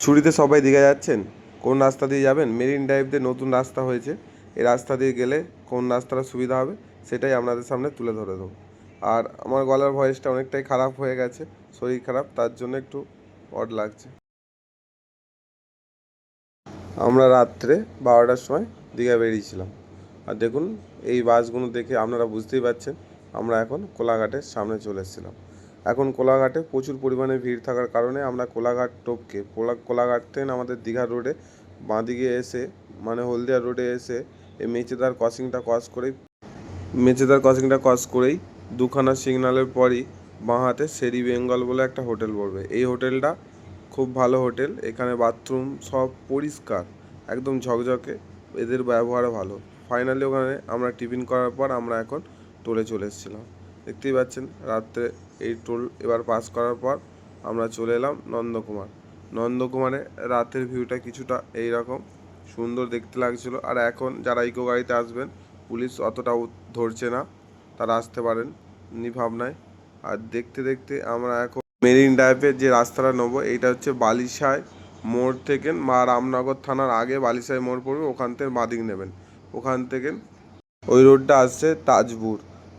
ছুটিতে সবাই দীঘা যাচ্ছেন? কোন রাস্তা দিয়ে যাবেন? মেরিন ড্রাইভ দিয়ে নতুন রাস্তা হয়েছে। এই রাস্তা দিয়ে গেলে কোন রাস্তাটা সুবিধা হবে সেটাই আপনাদের সামনে তুলে ধরে দেবো। আর আমার গলার ভয়েসটা অনেকটাই খারাপ হয়ে গেছে, শরীর খারাপ, তার জন্য একটু অড লাগছে। আমরা রাত্রে বারোটার সময় দীঘা বেরিয়েছিলাম। আর দেখুন, এই বাসগুলো দেখে আপনারা বুঝতেই পারছেন, আমরা এখন কোলাঘাটের সামনে চলে এসেছিলাম। এখন কোলাঘাটে প্রচুর পরিমাণে ভিড় থাকার কারণে আমরা কোলাঘাট টপকে, কোলা কোলাঘাট থেকে আমাদের দীঘা রোডে বাঁদিকে এসে মানে হলদিয়া রোডে এসে, এই মেচেদার ক্রসিংটা ক্রস করেই, মেচেদার ক্রসিংটা ক্রস করেই দুখানা সিগনালের পরই বাঁ হাতে শেরি বেঙ্গল বলে একটা হোটেল পড়বে। এই হোটেলটা খুব ভালো হোটেল এখানে বাথরুম সব পরিষ্কার, একদম ঝকঝকে, এদের ব্যবহারও ভালো। ফাইনালি ওখানে আমরা টিফিন করার পর আমরা এখন টোলে চলে এসেছিলাম। দেখতেই পাচ্ছেন, রাত্রে এই টোল এবার পাস করার পর আমরা চলে এলাম নন্দকুমার। নন্দকুমারে রাতের ভিউটা কিছুটা এই রকম সুন্দর দেখতে লাগছিল। আর এখন যারা ইকো গাড়িতে আসবেন, পুলিশ অতটাও ধরছে না। তারা আসতে পারেন, নি ভাবনায়। আর দেখতে দেখতে আমরা এখন মেরিন ড্রাইভের যে রাস্তাটা নেব, এইটা হচ্ছে বালিশায় মোড় থেকে মা রামনগর থানার আগে বালিশায় মোড় পড়বে, ওখান থেকে বাদিক নেবেন। ওখান থেকে ওই রোডটা আসছে তাজপুর।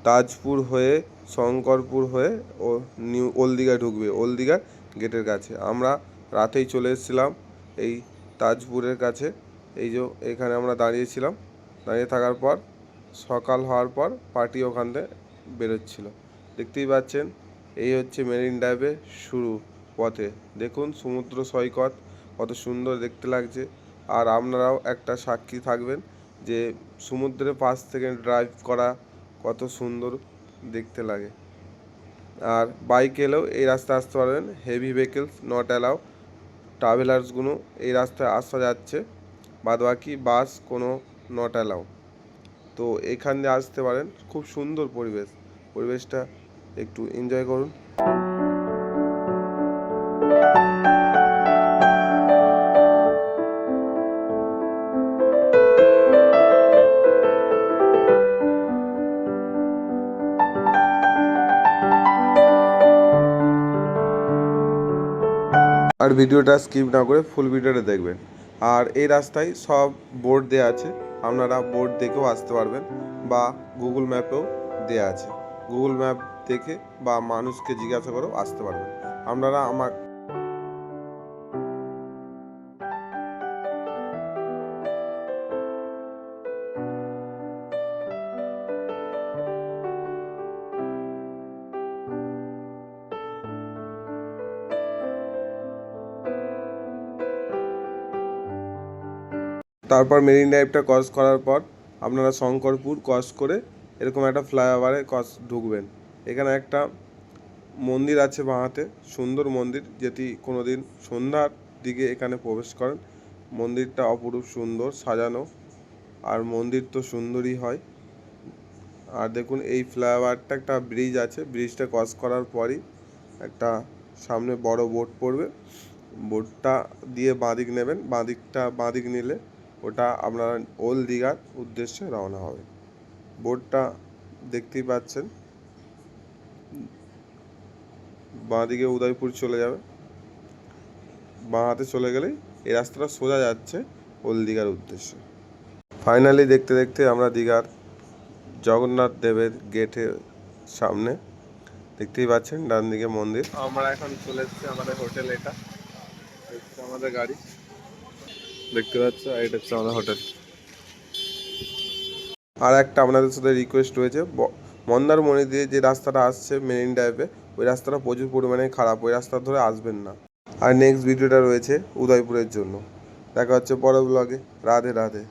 তাজপুর হয়ে শঙ্করপুর হয়ে ও নিউ ওলদিঘা ঢুকবে, ওলদিঘার গেটের কাছে। আমরা রাতেই চলে এসেছিলাম এই তাজপুরের কাছে। এই যে এখানে আমরা দাঁড়িয়েছিলাম। দাঁড়িয়ে থাকার পর, সকাল হওয়ার পর পার্টি ওখান থেকে বেরোচ্ছিল। দেখতেই পাচ্ছেন, এই হচ্ছে মেরিন ড্রাইভের শুরু পথে। দেখুন সমুদ্র সৈকত, কত সুন্দর দেখতে লাগছে। আর আপনারাও একটা সাক্ষী থাকবেন যে সমুদ্রের পাশ থেকে ড্রাইভ করা কত সুন্দর দেখতে লাগে। আর বাইক এলেও এই রাস্তায় আসতে পারবেন। হেভি ভেহিকেলস নট অ্যালাউ ট্রাভেলার্সগুলো এই রাস্তায় আসা যাচ্ছে। বাদ বাকি বাস কোনো নট অ্যালাউ তো এখান দিয়ে আসতে পারেন। খুব সুন্দর পরিবেশ। পরিবেশটা একটু এনজয় করুন। আর ভিডিওটা স্কিপ না করে ফুল ভিডিওটা দেখবেন। আর এই রাস্তায় সব বোর্ড দেওয়া আছে, আপনারা বোর্ড দেখেও আসতে পারবেন বা গুগল ম্যাপেও দেওয়া আছে। গুগল ম্যাপ দেখে বা মানুষকে জিজ্ঞাসা করেও আসতে পারবেন। আপনারা আমার তারপর মেরিন ড্রাইভটা ক্রস করার পর আপনারা শঙ্করপুর ক্রস করে এরকম একটা ফ্লাইওভারে ক্রস ঢুকবেন। এখানে একটা মন্দির আছে বাঁহাতে, সুন্দর মন্দির, যেটি কোনো দিন সন্ধ্যার দিকে এখানে প্রবেশ করেন। মন্দিরটা অপরূপ সুন্দর, সাজানো, আর মন্দির তো সুন্দরই হয়। আর দেখুন, এই ফ্লাইওভারটা একটা ব্রিজ আছে ব্রিজটা ক্রস করার পরই একটা সামনে বড় বোট পড়বে। বোটটা দিয়ে বাঁদিক নেবেন, বাঁদিকটা, বাঁদিক নিলে ওটা আপনার ওল্ড দীঘার উদ্দেশ্যে রওনা হবে। বোটটা দেখতেই পাচ্ছেন। বাঁ দিকে উদয়পুর চলে যাবে। বাঁ হাতে চলে গেলেই এই রাস্তাটা সোজা যাচ্ছে ওল্ড দীঘার উদ্দেশ্যে। ফাইনালি দেখতে দেখতে আমরা দীঘার জগন্নাথ দেবের গেটের সামনে দেখতেই পাচ্ছেন ডান দিকে মন্দির। আমরা এখন চলে এসেছি আমাদের হোটেল এটা। আমাদের গাড়ি। দেখতে পাচ্ছ, আর এটা হচ্ছে আমাদের হোটেল আর একটা আপনাদের সাথে রিকোয়েস্ট রয়েছে মন্দারমণি দিয়ে যে রাস্তাটা আসছে মেরিন ড্রাইভে ওই রাস্তাটা প্রচুর পরিমাণে খারাপ, ওই রাস্তা ধরে আসবেন না। আর নেক্সট ভিডিওটা রয়েছে উদয়পুরের জন্য। দেখা হচ্ছে পরের ব্লগে রাধে রাধে।